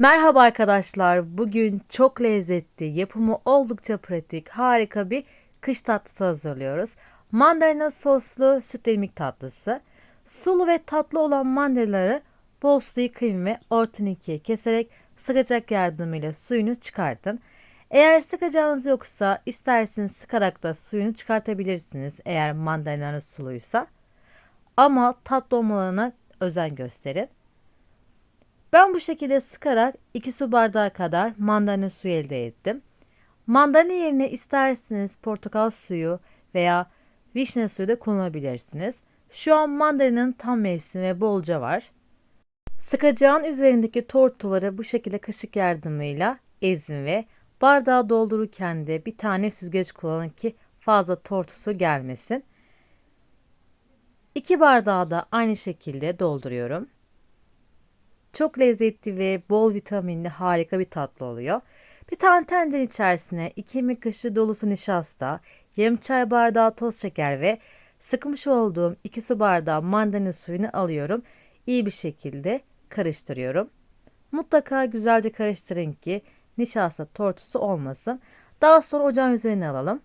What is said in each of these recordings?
Merhaba arkadaşlar. Bugün çok lezzetli, yapımı oldukça pratik, harika bir kış tatlısı hazırlıyoruz. Mandalina soslu süt irmik tatlısı. Sulu ve tatlı olan mandalinaları bol su yıkayın ve ortadan ikiye keserek sıkacak yardımıyla suyunu çıkartın. Eğer sıkacağınız yoksa isterseniz sıkarak da suyunu çıkartabilirsiniz eğer mandalinanız suluysa. Ama tatlı olmalarına özen gösterin. Ben bu şekilde sıkarak 2 su bardağı kadar mandalina suyu elde ettim. Mandalina yerine isterseniz portakal suyu veya vişne suyu da kullanabilirsiniz. Şu an mandalinanın tam mevsimi ve bolca var. Sıkacağın üzerindeki tortuları bu şekilde kaşık yardımıyla ezin ve bardağı doldururken de bir tane süzgeç kullanın ki fazla tortusu gelmesin. 2 bardağı da aynı şekilde dolduruyorum. Çok lezzetli ve bol vitaminli harika bir tatlı oluyor. Bir tane tencere içerisine 2 yemek kaşığı dolusu nişasta, yarım çay bardağı toz şeker ve sıkmış olduğum 2 su bardağı mandalina suyunu alıyorum. İyi bir şekilde karıştırıyorum. Mutlaka güzelce karıştırın ki nişasta tortusu olmasın. Daha sonra ocağın üzerine alalım.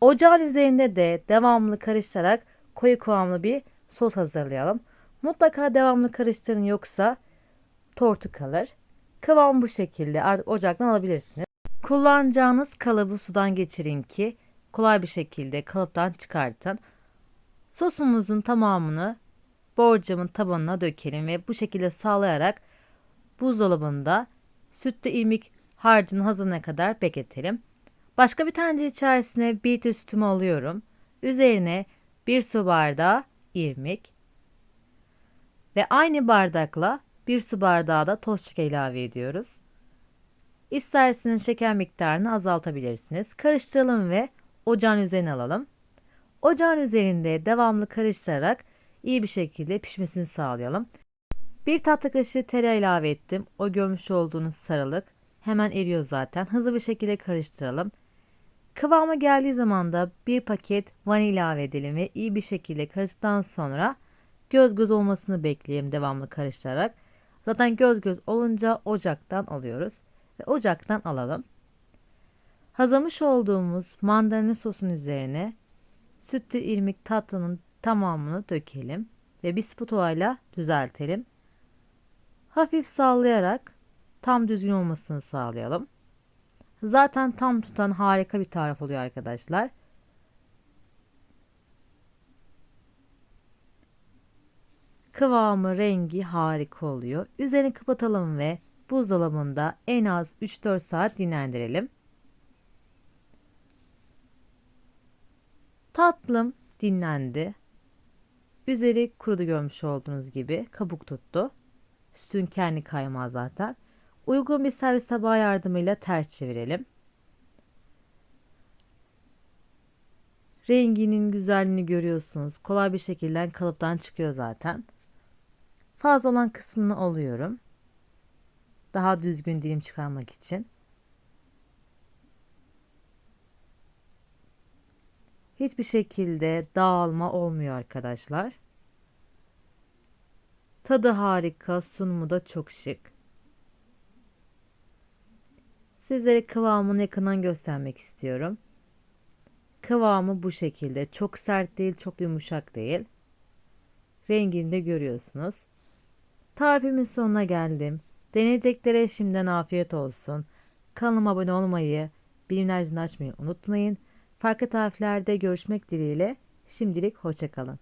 Ocağın üzerinde de devamlı karıştırarak koyu kıvamlı bir sos hazırlayalım. Mutlaka devamlı karıştırın yoksa tortu kalır. Kıvam bu şekilde artık ocaktan alabilirsiniz. Kullanacağınız kalıbı sudan geçirin ki kolay bir şekilde kalıptan çıkartın. Sosumuzun tamamını borcamın tabanına dökelim ve bu şekilde sağlayarak buzdolabında sütlü irmik harcını hazırına kadar bekletelim. Başka bir tencere içerisine bir litre sütümü alıyorum. Üzerine bir su bardağı irmik ve aynı bardakla bir su bardağı da toz şeker ilave ediyoruz. İsterseniz şeker miktarını azaltabilirsiniz. Karıştıralım ve ocağın üzerine alalım. Ocağın üzerinde devamlı karıştırarak iyi bir şekilde pişmesini sağlayalım. Bir tatlı kaşığı tereyağı ilave ettim. O görmüş olduğunuz sarılık hemen eriyor zaten. Hızlı bir şekilde karıştıralım. Kıvama geldiği zaman da bir paket vanilya ilave edelim ve iyi bir şekilde karıştıktan sonra göz göz olmasını bekleyelim devamlı karıştırarak. Zaten göz göz olunca ocaktan alıyoruz ve ocaktan alalım. Hazırlamış olduğumuz mandalina sosun üzerine sütlü irmik tatlının tamamını dökelim ve bir spatula düzeltelim. Hafif sallayarak tam düzgün olmasını sağlayalım. Zaten tam tutan harika bir tarif oluyor arkadaşlar. Kıvamı, rengi harika oluyor. Üzerini kapatalım ve buzdolabında en az 3-4 saat dinlendirelim. Tatlım dinlendi. Üzeri kurudu görmüş olduğunuz gibi kabuk tuttu. Sütün kendi kaymağı zaten. Uygun bir servis tabağı yardımıyla ters çevirelim. Renginin güzelliğini görüyorsunuz. Kolay bir şekilde kalıptan çıkıyor zaten. Fazla olan kısmını alıyorum. Daha düzgün dilim çıkarmak için. Hiçbir şekilde dağılma olmuyor arkadaşlar. Tadı harika, sunumu da çok şık. Sizlere kıvamını yakından göstermek istiyorum. Kıvamı bu şekilde. Çok sert değil, çok yumuşak değil. Rengini de görüyorsunuz. Tarifimin sonuna geldim. Deneyeceklere şimdiden afiyet olsun. Kanalıma abone olmayı, bilimler açmayı unutmayın. Farklı tariflerde görüşmek dileğiyle. Şimdilik hoşçakalın.